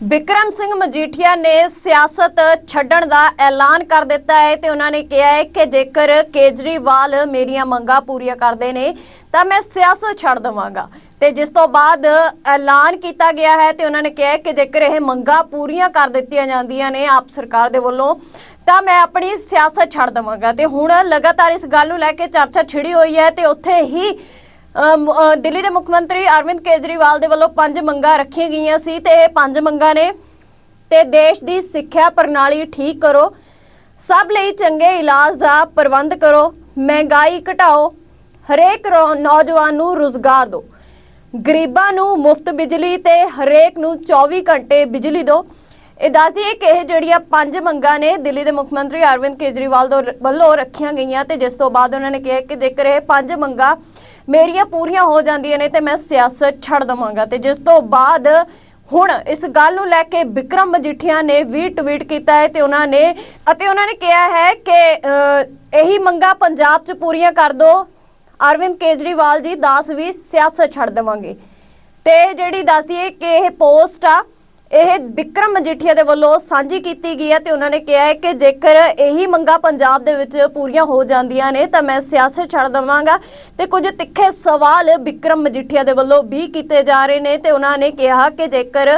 ਬਿਕਰਮ ਸਿੰਘ ਮਜੀਠੀਆ ਨੇ ਸਿਆਸਤ ਛੱਡਣ ਦਾ ਐਲਾਨ ਕਰ ਦਿੱਤਾ ਹੈ ਤੇ ਉਹਨਾਂ ਨੇ ਕਿਹਾ ਹੈ ਕਿ ਜੇਕਰ ਕੇਜਰੀਵਾਲ ਮੇਰੀਆਂ ਮੰਗਾਂ ਪੂਰੀਆਂ ਕਰਦੇ ਨੇ, ਤਾਂ ਮੈਂ ਸਿਆਸਤ ਛੱਡ ਦਵਾਂਗਾ। ਤੇ ਜਿਸ ਤੋਂ ਬਾਅਦ ਐਲਾਨ ਕੀਤਾ ਗਿਆ ਹੈ ਤੇ ਉਹਨਾਂ ਨੇ ਕਿਹਾ ਕਿ ਜੇਕਰ ਇਹ ਮੰਗਾਂ ਪੂਰੀਆਂ ਕਰ ਦਿੱਤੀਆਂ ਜਾਂਦੀਆਂ ਨੇ ਆਪ ਸਰਕਾਰ ਦੇ ਵੱਲੋਂ, ਤਾਂ ਮੈਂ ਆਪਣੀ ਸਿਆਸਤ ਛੱਡ ਦਵਾਂਗਾ। ਤੇ ਹੁਣ ਲਗਾਤਾਰ ਇਸ ਗੱਲ ਨੂੰ ਲੈ ਕੇ ਚਰਚਾ ਛਿੜੀ ਹੋਈ ਹੈ ਤੇ ਉੱਥੇ ਹੀ ਦਿੱਲੀ ਦੇ ਮੁੱਖ ਮੰਤਰੀ ਅਰਵਿੰਦ ਕੇਜਰੀਵਾਲ ਦੇ ਵੱਲੋਂ ਪੰਜ ਮੰਗਾਂ ਰੱਖੀਆਂ ਗਈਆਂ ਸੀ ਤੇ ਇਹ ਪੰਜ ਮੰਗਾਂ ਨੇ ਤੇ ਦੇਸ਼ ਦੀ ਸਿੱਖਿਆ ਪ੍ਰਣਾਲੀ ਠੀਕ ਕਰੋ, ਸਭ ਲਈ ਚੰਗੇ ਇਲਾਜ ਦਾ ਪ੍ਰਬੰਧ ਕਰੋ, ਮਹਿੰਗਾਈ ਘਟਾਓ, ਹਰੇਕ ਰੋ- ਨੌਜਵਾਨ ਨੂੰ ਰੁਜ਼ਗਾਰ ਦਿਓ। ਗਰੀਬਾਂ ਨੂੰ ਮੁਫਤ ਬਿਜਲੀ ਤੇ ਹਰੇਕ ਨੂੰ 24 ਘੰਟੇ ਬਿਜਲੀ ਦਿਓ। ਇਹ ਦੱਸਦੀਏ ਕਿ ਇਹ ਜਿਹੜੀਆਂ ਪੰਜ ਮੰਗਾਂ ਨੇ ਦਿੱਲੀ ਦੇ ਮੁੱਖ ਮੰਤਰੀ ਅਰਵਿੰਦ ਕੇਜਰੀਵਾਲ ਦੋ- ਵੱਲੋਂ ਰੱਖੀਆਂ ਗਈਆਂ ਤੇ ਜਿਸ ਤੋਂ ਬਾਅਦ ਉਹਨਾਂ ਨੇ ਕਿਹਾ ਕਿ ਜੇਕਰ ਇਹ ਪੰਜ ਮੰਗਾਂ ਮੇਰੀਆਂ ਪੂਰੀਆਂ ਹੋ ਜਾਂਦੀਆਂ ਨੇ ਤੇ ਮੈਂ ਸਿਆਸਤ ਛੱਡ ਦਵਾਂਗਾ ਤੇ ਜਿਸ ਤੋਂ ਬਾਅਦ ਹੁਣ ਇਸ ਗੱਲ ਨੂੰ ਲੈ ਕੇ ਵਿਕਰਮ ਮਜੀਠੀਆ ਨੇ ਵੀ ਟਵੀਟ ਕੀਤਾ ਹੈ ਤੇ ਉਹਨਾਂ ਨੇ ਅਤੇ ਉਹਨਾਂ ਨੇ ਕਿਹਾ ਹੈ ਕਿ ਇਹੀ ਮੰਗਾਂ ਪੰਜਾਬ 'ਚ ਪੂਰੀਆਂ ਕਰ ਦਿਓ ਅਰਵਿੰਦ ਕੇਜਰੀਵਾਲ ਜੀ, ਦਾਸ ਵੀ ਸਿਆਸਤ ਛੱਡ ਦੇਵਾਂਗੇ। ਤੇ ਜਿਹੜੀ ਦੱਸਦੀ ਹੈ ਕਿ ਇਹ ਪੋਸਟ ਆ ਇਹ ਵਿਕਰਮ ਮਜੀਠੀਆ ਦੇ ਵੱਲੋਂ ਸਾਂਝੀ ਕੀਤੀ ਗਈ ਹੈ ਤੇ ਉਹਨਾਂ ਨੇ ਕਿਹਾ ਹੈ ਕਿ ਜੇਕਰ ਇਹੀ ਮੰਗਾਂ ਪੰਜਾਬ ਦੇ ਵਿੱਚ ਪੂਰੀਆਂ ਹੋ ਜਾਂਦੀਆਂ ਨੇ ਤਾਂ ਮੈਂ ਸਿਆਸਤ ਛੱਡ ਦਵਾਂਗਾ ਤੇ ਕੁਝ ਤਿੱਖੇ ਸਵਾਲ ਵਿਕਰਮ ਮਜੀਠੀਆ ਦੇ ਵੱਲੋਂ ਵੀ ਕੀਤੇ ਜਾ ਰਹੇ ਨੇ ਤੇ ਉਹਨਾਂ ਨੇ ਕਿਹਾ ਕਿ ਜੇਕਰ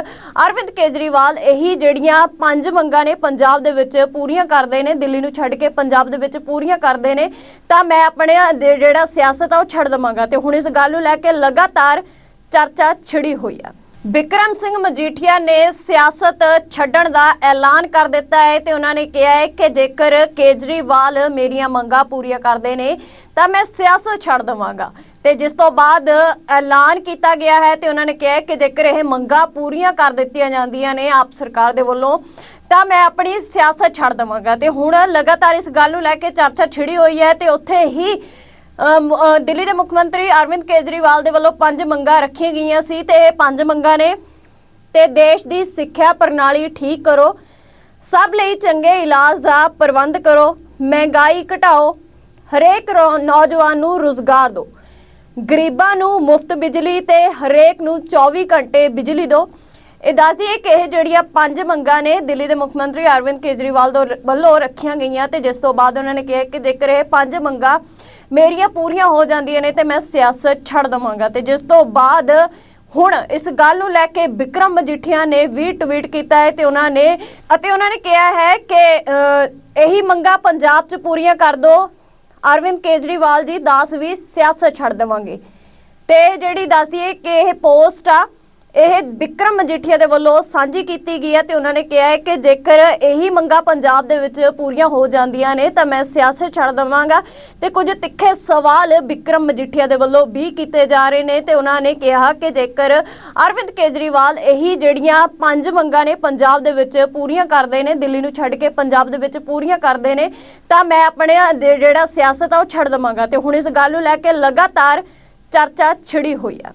ਅਰਵਿੰਦ ਕੇਜਰੀਵਾਲ ਇਹੀ ਜਿਹੜੀਆਂ ਪੰਜ ਮੰਗਾਂ ਨੇ ਪੰਜਾਬ ਦੇ ਵਿੱਚ ਪੂਰੀਆਂ ਕਰਦੇ ਨੇ, ਦਿੱਲੀ ਨੂੰ ਛੱਡ ਕੇ ਪੰਜਾਬ ਦੇ ਵਿੱਚ ਪੂਰੀਆਂ ਕਰਦੇ ਨੇ, ਤਾਂ ਮੈਂ ਆਪਣੇ ਦੇ- ਜਿਹੜਾ ਸਿਆਸਤ ਆ ਉਹ ਛੱਡ ਦਵਾਂਗਾ ਤੇ ਹੁਣ ਇਸ ਗੱਲ ਨੂੰ ਲੈ ਕੇ ਲਗਾਤਾਰ ਚਰਚਾ ਛਿੜੀ ਹੋਈ ਆ। ਬਿਕਰਮ ਸਿੰਘ ਮਜੀਠੀਆ ਨੇ ਸਿਆਸਤ ਛੱਡਣ ਦਾ ਐਲਾਨ ਕਰ ਦਿੱਤਾ ਹੈ ਤੇ ਉਹਨਾਂ ਨੇ ਕਿਹਾ ਹੈ ਕਿ ਜੇਕਰ ਕੇਜਰੀਵਾਲ ਮੇਰੀਆਂ ਮੰਗਾਂ ਪੂਰੀਆਂ ਕਰਦੇ ਨੇ, ਤਾਂ ਮੈਂ ਸਿਆਸਤ ਛੱਡ ਦਵਾਂਗਾ। ਤੇ ਜਿਸ ਤੋਂ ਬਾਅਦ ਐਲਾਨ ਕੀਤਾ ਗਿਆ ਹੈ ਤੇ ਉਹਨਾਂ ਨੇ ਕਿਹਾ ਕਿ ਜੇਕਰ ਇਹ ਮੰਗਾਂ ਪੂਰੀਆਂ ਕਰ ਦਿੱਤੀਆਂ ਜਾਂਦੀਆਂ ਨੇ ਆਪ ਸਰਕਾਰ ਦੇ ਵੱਲੋਂ, ਤਾਂ ਮੈਂ ਆਪਣੀ ਸਿਆਸਤ ਛੱਡ ਦਵਾਂਗਾ। ਤੇ ਹੁਣ ਲਗਾਤਾਰ ਇਸ ਗੱਲ ਨੂੰ ਲੈ ਕੇ ਚਰਚਾ ਛਿੜੀ ਹੋਈ ਹੈ ਤੇ ਉੱਥੇ ਹੀ ਦਿੱਲੀ ਦੇ ਮੁੱਖ ਮੰਤਰੀ ਅਰਵਿੰਦ ਕੇਜਰੀਵਾਲ ਦੇ ਵੱਲੋਂ ਪੰਜ ਮੰਗਾਂ ਰੱਖੀਆਂ ਗਈਆਂ ਸੀ ਤੇ ਇਹ ਪੰਜ ਮੰਗਾਂ ਨੇ ਤੇ ਦੇਸ਼ ਦੀ ਸਿੱਖਿਆ ਪ੍ਰਣਾਲੀ ਠੀਕ ਕਰੋ, ਸਭ ਲਈ ਚੰਗੇ ਇਲਾਜ ਦਾ ਪ੍ਰਬੰਧ ਕਰੋ, ਮਹਿੰਗਾਈ ਘਟਾਓ, ਹਰੇਕ ਰੋ- ਨੌਜਵਾਨ ਨੂੰ ਰੁਜ਼ਗਾਰ ਦਿਓ। ਗਰੀਬਾਂ ਨੂੰ ਮੁਫਤ ਬਿਜਲੀ ਤੇ ਹਰੇਕ ਨੂੰ 24 ਘੰਟੇ ਬਿਜਲੀ ਦਿਓ। ਇਹ ਦੱਸਦੀਏ ਕਿ ਇਹ ਜਿਹੜੀਆਂ ਪੰਜ ਮੰਗਾਂ ਨੇ ਦਿੱਲੀ ਦੇ ਮੁੱਖ ਮੰਤਰੀ ਅਰਵਿੰਦ ਕੇਜਰੀਵਾਲ ਦੋ- ਵੱਲੋਂ ਰੱਖੀਆਂ ਗਈਆਂ ਤੇ ਜਿਸ ਤੋਂ ਬਾਅਦ ਉਹਨਾਂ ਨੇ ਕਿਹਾ ਕਿ ਜੇਕਰ ਇਹ ਪੰਜ ਮੰਗਾਂ ਮੇਰੀਆਂ ਪੂਰੀਆਂ ਹੋ ਜਾਂਦੀਆਂ ਨੇ ਤੇ ਮੈਂ ਸਿਆਸਤ ਛੱਡ ਦਵਾਂਗਾ ਤੇ ਜਿਸ ਤੋਂ ਬਾਅਦ ਹੁਣ ਇਸ ਗੱਲ ਨੂੰ ਲੈ ਕੇ ਵਿਕਰਮ ਮਜੀਠੀਆ ਨੇ ਵੀ ਟਵੀਟ ਕੀਤਾ ਹੈ ਤੇ ਉਹਨਾਂ ਨੇ ਅਤੇ ਉਹਨਾਂ ਨੇ ਕਿਹਾ ਹੈ ਕਿ ਇਹੀ ਮੰਗਾਂ ਪੰਜਾਬ 'ਚ ਪੂਰੀਆਂ ਕਰ ਦਿਓ ਅਰਵਿੰਦ ਕੇਜਰੀਵਾਲ ਜੀ, ਦਾਸ ਵੀ ਸਿਆਸਤ ਛੱਡ ਦੇਵਾਂਗੇ। ਤੇ ਜਿਹੜੀ ਦੱਸਦੀ ਹੈ ਕਿ ਇਹ ਪੋਸਟ ਆ ਇਹ ਵਿਕਰਮ ਮਜੀਠੀਆ ਦੇ ਵੱਲੋਂ ਸਾਂਝੀ ਕੀਤੀ ਗਈ ਹੈ ਤੇ ਉਹਨਾਂ ਨੇ ਕਿਹਾ ਹੈ ਕਿ ਜੇਕਰ ਇਹੀ ਮੰਗਾਂ ਪੰਜਾਬ ਦੇ ਵਿੱਚ ਪੂਰੀਆਂ ਹੋ ਜਾਂਦੀਆਂ ਨੇ ਤਾਂ ਮੈਂ ਸਿਆਸਤ ਛੱਡ ਦਵਾਂਗਾ ਤੇ ਕੁਝ ਤਿੱਖੇ ਸਵਾਲ ਵਿਕਰਮ ਮਜੀਠੀਆ ਦੇ ਵੱਲੋਂ ਵੀ ਕੀਤੇ ਜਾ ਰਹੇ ਨੇ ਤੇ ਉਹਨਾਂ ਨੇ ਕਿਹਾ ਕਿ ਜੇਕਰ ਅਰਵਿੰਦ ਕੇਜਰੀਵਾਲ ਇਹੀ ਜਿਹੜੀਆਂ ਪੰਜ ਮੰਗਾਂ ਨੇ ਪੰਜਾਬ ਦੇ ਵਿੱਚ ਪੂਰੀਆਂ ਕਰਦੇ ਨੇ, ਦਿੱਲੀ ਨੂੰ ਛੱਡ ਕੇ ਪੰਜਾਬ ਦੇ ਵਿੱਚ ਪੂਰੀਆਂ ਕਰਦੇ ਨੇ, ਤਾਂ ਮੈਂ ਆਪਣੇ ਜਿਹੜਾ ਸਿਆਸਤ ਆ ਉਹ ਛੱਡ ਦਵਾਂਗਾ ਤੇ ਹੁਣ ਇਸ ਗੱਲ ਨੂੰ ਲੈ ਕੇ ਲਗਾਤਾਰ ਚਰਚਾ ਛਿੜੀ ਹੋਈ ਹੈ